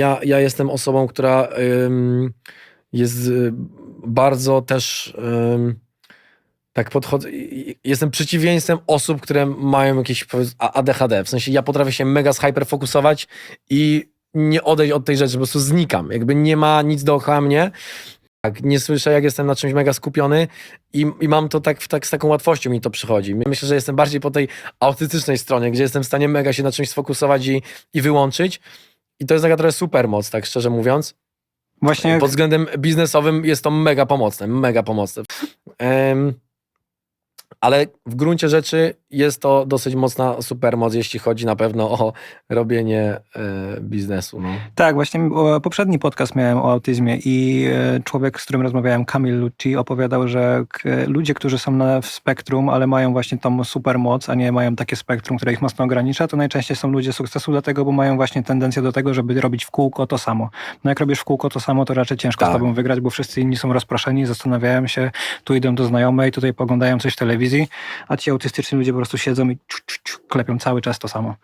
Ja, ja jestem osobą, która ym, jest y, bardzo też ym, tak podchodzę. Jestem przeciwieństwem osób, które mają jakieś ADHD. W sensie ja potrafię się mega zhyperfokusować i nie odejść od tej rzeczy, po prostu znikam. Jakby nie ma nic dookoła mnie. Tak, nie słyszę, jak jestem na czymś mega skupiony i, i mam to tak, tak z taką łatwością mi to przychodzi. Myślę, że jestem bardziej po tej autystycznej stronie, gdzie jestem w stanie mega się na czymś sfokusować i, i wyłączyć. I to jest taka trochę super moc, tak szczerze mówiąc. Właśnie Pod względem biznesowym jest to mega pomocne, mega pomocne. Em, ale w gruncie rzeczy jest to dosyć mocna supermoc, jeśli chodzi na pewno o robienie e, biznesu. No. Tak, właśnie o, poprzedni podcast miałem o autyzmie i e, człowiek, z którym rozmawiałem, Kamil Lucci, opowiadał, że k, ludzie, którzy są na w spektrum, ale mają właśnie tą supermoc, a nie mają takie spektrum, które ich mocno ogranicza, to najczęściej są ludzie sukcesu, dlatego, bo mają właśnie tendencję do tego, żeby robić w kółko to samo. No jak robisz w kółko to samo, to raczej ciężko Tak. z tobą wygrać, bo wszyscy inni są rozproszeni, zastanawiają się, tu idą do znajomej, tutaj poglądają coś w telewizji, a ci autystyczni ludzie po prostu siedzą i ciu, ciu, ciu, klepią cały czas to samo.